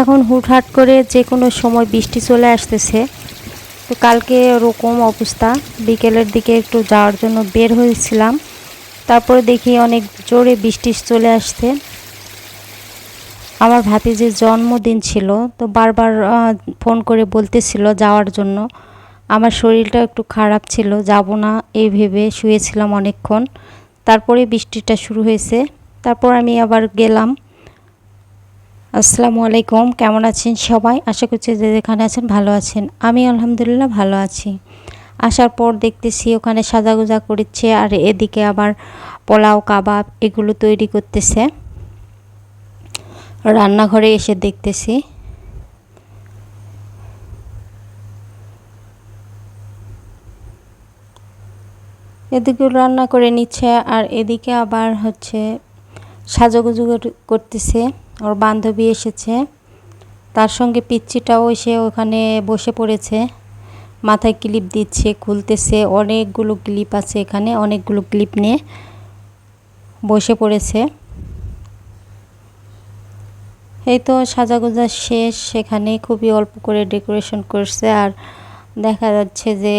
এখন হুটহাট করে যে কোনো সময় বৃষ্টি চলে আসতেছে। তো কালকে ওরকম অবস্থা। বিকেলের দিকে একটু যাওয়ার জন্য বের হয়েছিলাম। তারপরে দেখি অনেক জোরে বৃষ্টি চলে আসছে। আমার ভাতিজির জন্মদিন ছিল, তো বারবার ফোন করে বলতেছিল যাওয়ার জন্য। আমার শরীরটা একটু খারাপ ছিল, যাব না এই ভেবে শুয়েছিলাম অনেকক্ষণ। তারপরে বৃষ্টিটা শুরু হয়েছে। তারপর আমি আবার গেলাম। আসসালামু আলাইকুম, কেমন আছেন সবাই? আশা করছি যে যেখানে আছেন ভালো আছেন। আমি আলহামদুলিল্লাহ ভালো আছি। আসার পর দেখতেছি ওখানে সাজাগোজা করছে আর এদিকে আবার পোলাও, কাবাব এগুলো তৈরি করতেছে। রান্নাঘরে এসে দেখতেছি। এদিকে রান্না করে নিচ্ছে আর এদিকে আবার হচ্ছে সাজুগুজু কর- করতেছে। ওর বান্ধবী এসেছে। তার সঙ্গে পিচ্চিটাও এসে ওখানে বসে পড়েছে। মাথায় ক্লিপ দিচ্ছে, খুলতেছে। অনেকগুলো ক্লিপ আছে এখানে, অনেকগুলো ক্লিপ নিয়ে বসে পড়েছে। এই তো সাজাগোজা শেষ। সেখানে খুবই অল্প করে ডেকোরেশন করছে আর দেখা যাচ্ছে যে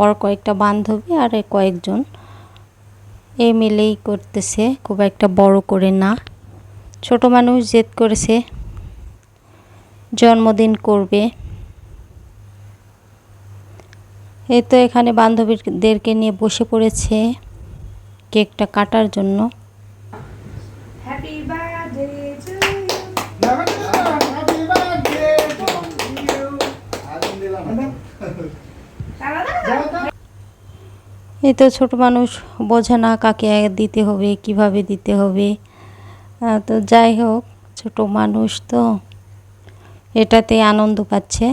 ওর কয়েকটা বান্ধবী আর এ কয়েকজন। এই মিলেই করতেছে, খুব একটা বড় করে না। ছোট মানুষ জেদ করেছে জন্মদিন করবে। এই তো এখানে বান্ধবীদেরকে নিয়ে বসে পড়েছে কেকটা কাটার জন্য. এই তো ছোট মানুষ বোঝে না কাকে দিতে হবে কীভাবে দিতে হবে। তো যাই হোক, ছোট মানুষ তো এটাতে আনন্দ পাচ্ছে।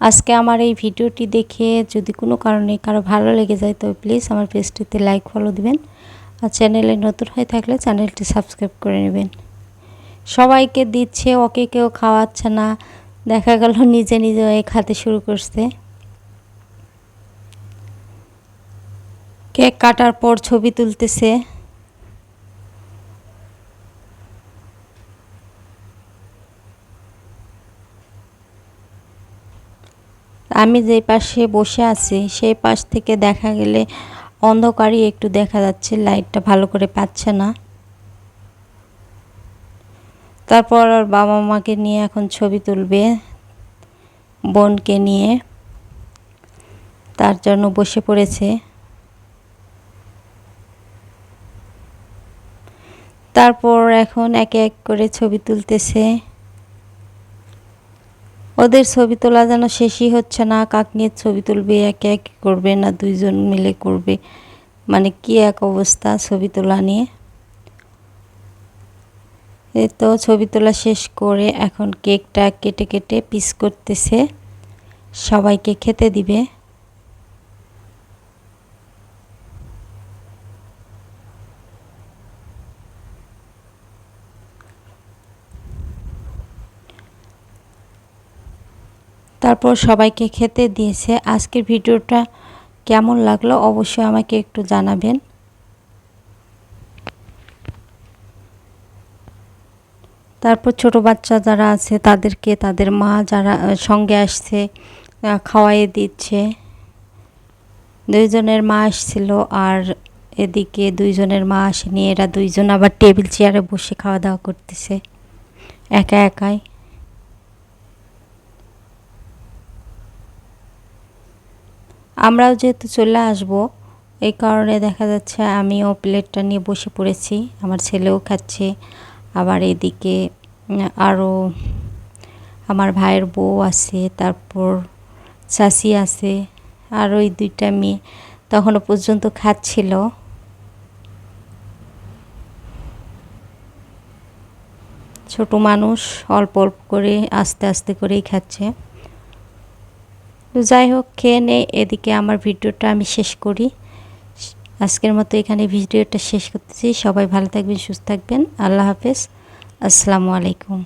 আজকে আমার এই ভিডিওটি দেখে যদি কোনো কারণে কারও ভালো লেগে যায় তো প্লিজ আমার পেজটিতে লাইক ফলো দিবেন। আর চ্যানেলে নতুন হয়ে থাকলে চ্যানেলটি সাবস্ক্রাইব করে নেবেন। সবাইকে দিচ্ছে, ওকে কেউ খাওয়াচ্ছে না। দেখা গেল নিজে নিজে এ খাতে শুরু করছে। কেক কাটার পর ছবি তুলতেছে। আমি যে পাশে বসে আছি, সেই পাশ থেকে দেখা গেলে অন্ধকারই একটু দেখা যাচ্ছে, লাইটটা ভালো করে পাচ্ছে না। তারপর ওর বাবা মাকে নিয়ে এখন ছবি তুলবে, বোনকে নিয়ে। তার জন্য বসে পড়েছে। তারপর এখন একে এক করে ছবি তুলতেছে। ওদের ছবি তোলা যেন শেষই হচ্ছে না। কাক নিয়ে ছবি তুলবে, একে এক করবে না, দুইজন মিলে করবে? মানে কি এক অবস্থা ছবি তোলা নিয়ে? এ তো ছবি তোলা শেষ করে এখন কেকটা কেটে কেটে পিস করতেছে। সবাইকে খেতে দিবে। তারপর সবাইকে খেতে দিয়েছে। আজকের ভিডিওটা কেমন লাগল অবশ্যই আমাকে একটু জানাবেন। তারপর ছোট বাচ্চা যারা আছে তাদেরকে, তাদের মা যারা সঙ্গে আসছে খাওয়াইয়ে দিচ্ছে। দুইজনের মা আসছিল আর এদিকে দুইজনের মা আসেনি। এরা দুইজন আবার টেবিল চেয়ারে বসে খাওয়া দাওয়া করতেছে। একা একাই। আমরাও যেহেতু চলে আসব, এই কারণে দেখা যাচ্ছে আমিও প্লেটটা নিয়ে বসে পড়েছি, আমার ছেলেও খাচ্ছে, আবার এদিকে আরও আমার ভাইয়ের বউ আছে, তারপর চাষি আছে, আর ওই দুইটা মেয়ে তখনও পর্যন্ত খাচ্ছিল। ছোট মানুষ অল্প অল্প করে আস্তে আস্তে করেই খাচ্ছে। তো যাই হোক, খেয়ে নেই এদিকে আমার ভিডিওটা আমি শেষ করি। আজকের মতো এখানে ভিডিওটা শেষ করতেছি। সবাই ভালো থাকবেন, সুস্থ থাকবেন। আল্লাহ হাফেজ। আসসালামু আলাইকুম।